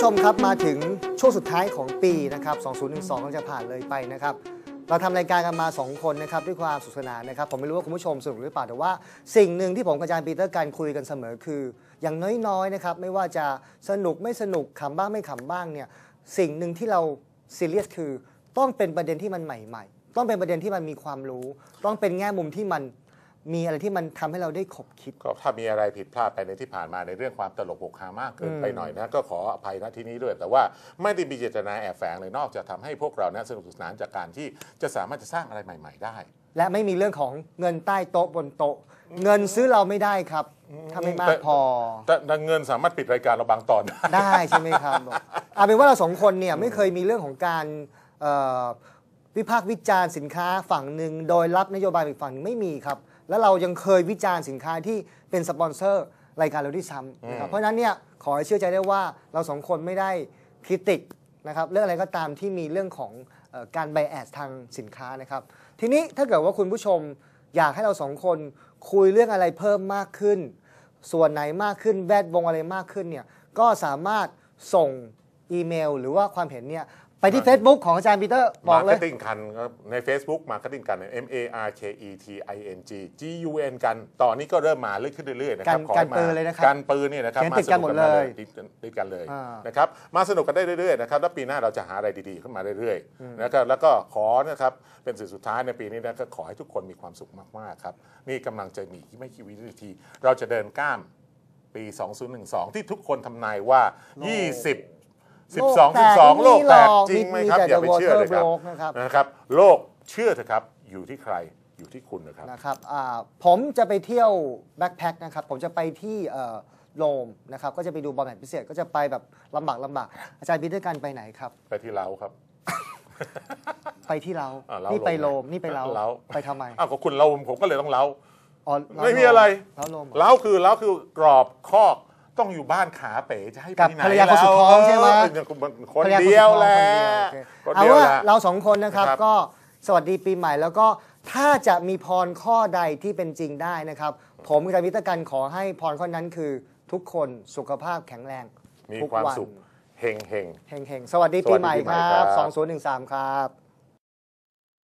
ผู้ชมครับมาถึงช่วงสุดท้ายของปีนะครับ 2012ก็จะผ่านเลยไปนะครับ เราทำรายการกันมา 2 คนนะครับด้วยความสุขสนานนะครับ ผมไม่รู้ว่าคุณผู้ชมสนุกหรือเปล่าแต่ว่าสิ่งหนึ่งที่ผมกับอาจารย์ปีเตอร์การคุยกันเสมอคือ อย่างน้อยๆนะครับไม่ว่าจะสนุกไม่สนุกขำบ้างไม่ขำบ้างเนี่ยสิ่งหนึ่งที่เราซีเรียสคือ ต้องเป็นประเด็นที่มันใหม่ ๆ ต้องเป็นประเด็นที่มันมีความรู้ ต้องเป็นแง่มุมที่มัน มีอะไรที่มันทำให้เราได้ขบคิด ก็ถ้ามีอะไรผิดพลาดไปในที่ผ่านมาในเรื่องความตลกโปกฮามากเกินไปอืมหน่อยนะก็ขออภัยณที่นี้ด้วย แต่ว่าไม่ได้มีเจตนาแอบแฝงเลยนอกจากทำให้พวกเราเนี่ยสนุกสนานจากการที่จะสามารถจะสร้างอะไรใหม่ ๆ ได้ และไม่มีเรื่องของเงินใต้โต๊ะบนโต๊ะ เงินซื้อเราไม่ได้ครับถ้าไม่มากแต่พอแต่แต่เงินสามารถปิดรายการเราบางตอนได้ได้ใช่ไหมครับบอกเอาเป็นว่าเราสองคนเนี่ยไม่เคยมีเรื่องของการเอ่อ วิพากษ์วิจารณ์สินค้าฝั่งหนึ่งโดยรับนโยบายอีกฝั่งหนึ่งไม่มีครับ แล้วเรายังเคยวิจารณ์สินค้าที่เป็นสปอนเซอร์รายการเราที่ซ้ำนะครับเพราะฉะนั้นเนี่ยขอให้เชื่อใจได้ว่าเราสองคนไม่ได้คริติกนะครับเรื่องอะไรก็ตามที่มีเรื่องของเอ่อการไบแอดทางสินค้านะครับทีนี้ถ้าเกิดว่าคุณผู้ชมอยากให้เราสองคนคุยเรื่องอะไรเพิ่มมากขึ้น ส่วนไหนมากขึ้นแวดวงอะไรมากขึ้นเนี่ยก็สามารถส่งอีเมล หรือว่าความเห็นเนี่ย ไปที่ Facebook ของอาจารย์ปีเตอร์บอมากร์เลเก็ยตติ้งกันครับใน Facebook Marketing กัน M A R K E T I N G G U N กันตอนนี้ก็เริ่มมาเรื่อยขึ้นเรื่อยๆนะครับกันขอกันให้มาปืนเลยนะครับกันปืนเนี่ยนะครับเขียนมาติดกันหมดเลยติดติดกันเลยอ่านนะครับมาสนุกกันได้เรื่อยๆนะครับแล้วปีหน้าเราจะหาอะไรดีๆขึ้นมาเรื่อยๆนะครับแล้วก็ขอนะครับเป็นสิ่งสุดท้ายในปีนี้นะก็ขอให้ทุกคนมีความสุขมากๆครับนี่กำลังจะมีอีกไม่กี่วินาที เราจะเดินก้ามปี 2012 ที่ทุกคนทำนายว่า 20 12 12โลกแตกจริงไหมครับแต่อย่าไปเชื่อเลยครับโลกนะครับนะครับ โลกเชื่อเถอะครับอยู่ที่ใครอยู่ที่คุณนะครับนะครับอ่าผมจะไปเที่ยวแบ็คแพ็คนะครับผมจะไปที่เอ่อโรมนะครับก็จะไปดูบอลแมตช์พิเศษก็จะไปแบบลำบากลำบากอาจารย์ปีเตอร์กันไปไหนครับ ไปที่เราครับไปที่เราอ่าเรานี่ไปโรมโรมนี่ไปเราเราไปทำไม อ้าวก็คุณเราผมก็เลยต้องเราอ๋อเราไม่มีอะไรเราโรมเหรอเราคือเราคือกรอบคอก ต้องอยู่บ้านขาเป๋จะให้ไปกับที่ไหนภรรยาคนสุดท้องใช่ไหมเออคนภรรยาเดียวแหละคนคนเดียวโอเคเอาเดียวว่าแหละเราสองคนนะครับนะครับก็สวัสดีปีใหม่แล้วก็ถ้าจะมีพรข้อใดที่เป็นจริงได้นะครับ ผมกับวิตกันขอให้พรข้อนั้นคือทุกคนสุขภาพแข็งแรงมีทุกความวันสุขเฮงเฮงเฮงๆสวัสดีสวัปีสดีใหม่ปีใหคม่รับครับ 2013 ครับ